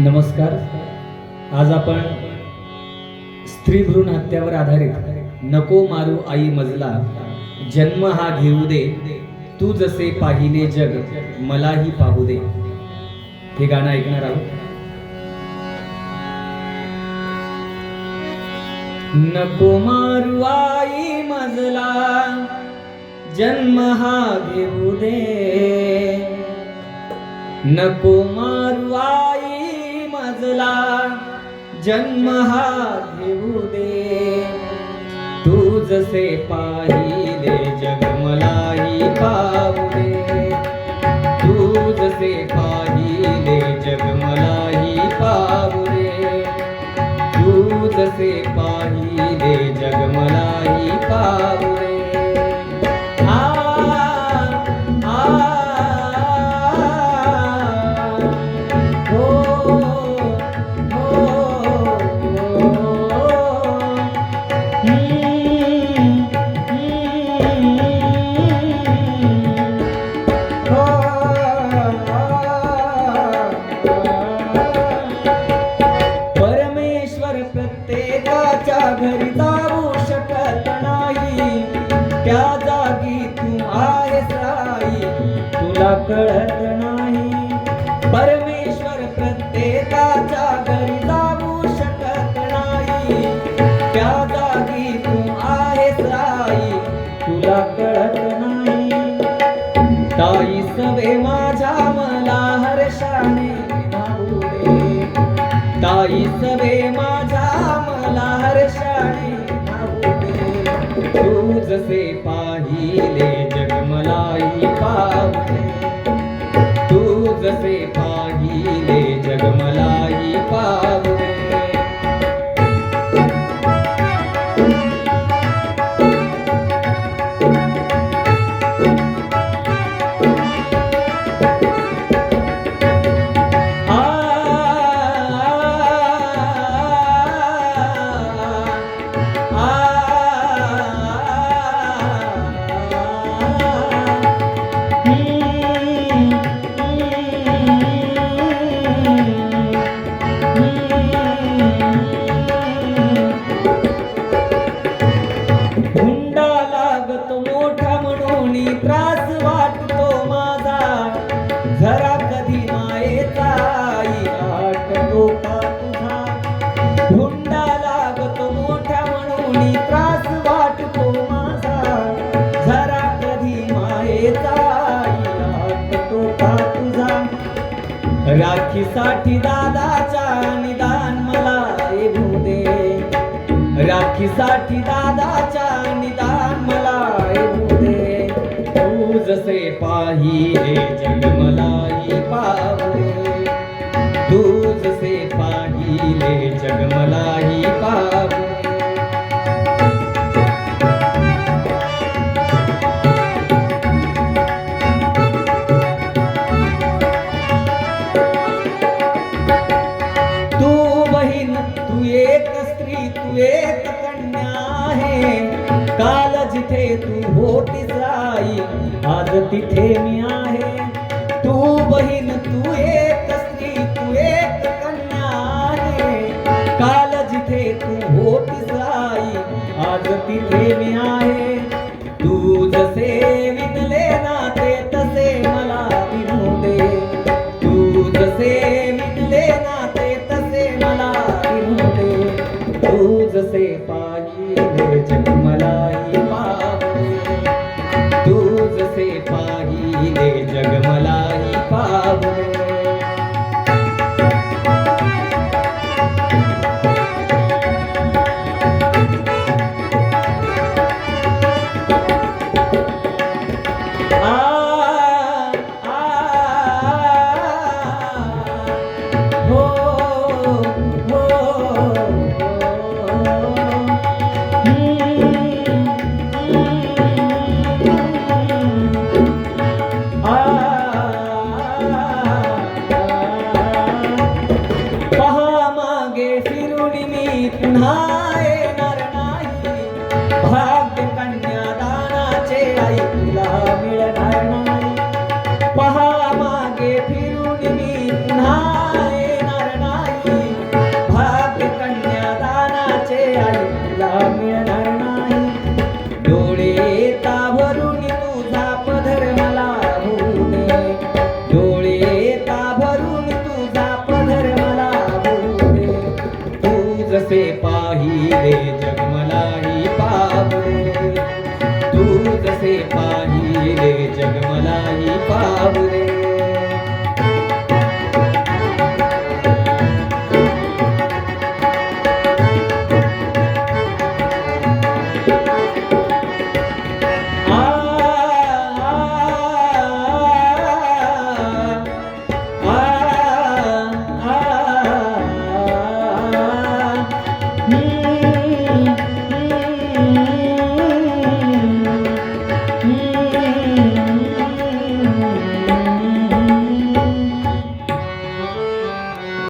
नमस्कार. आज आपण स्त्री भ्रूण हत्यावर आधारित नको मारू आई मजला जन्म हा घेऊ दे तू जसे पाहिले जग मलाही पाहू दे. हे गाणं ऐकणार आहोत. नको मारू आई मजला जन्म हा घेऊ दे. नको मारू आई आपला जन्म हा घेऊ दे. तू जसे पाहिले जग मलाही पाहू घरी जाऊ शकत नाही. त्या जागी तू आहेस राई. तुला कळत नाही. परमेश्वर प्रत्येकाच्या घरी जाऊ शकत नाही. त्या जागी तू आहेस राई. तुला कळत नाही. ताई सवे माझ्या मला हर्षाने ताई सवे माझ्या तू जसे पाहिले जग मलाही पाहू तू जसे पाहिले लागतो मोठा म्हणून त्रास वाटतो माझा. जरा कधी मायेचा आई आटतो का तुझा? हुंडा लागतो मोठा म्हणून त्रास वाटतो माझा. जरा कधी मायेचा आई आटतो का तुझा? राखीसाठी दादाच्या निदान मला राखीसाठी दादाच्या जसे पाहिले जगमलाई मलाही तू जसे पाहिले जगमलाई मलाही तू बहीण तू एक स्त्री तू एक कन्या आहे. जिथे तू होतीस आई आज तिथे मी आहे. तू बहीण तू एक स्त्री तू एक कन्या आहे. काल जिथे तू होतीस आई आज तिथे मी आहे. तू जसे विनले नाते तसे मला विनू दे. तू जसे पहा मागे फिरून मी पुन्हा येणार नाही भाग्य कन्यादानाचे आई तुला मिळणार नाही डोळे ताभरून मला डोळे ताभरून तुझा पधर मला होऊ दे तू जसे पाहिले. 啊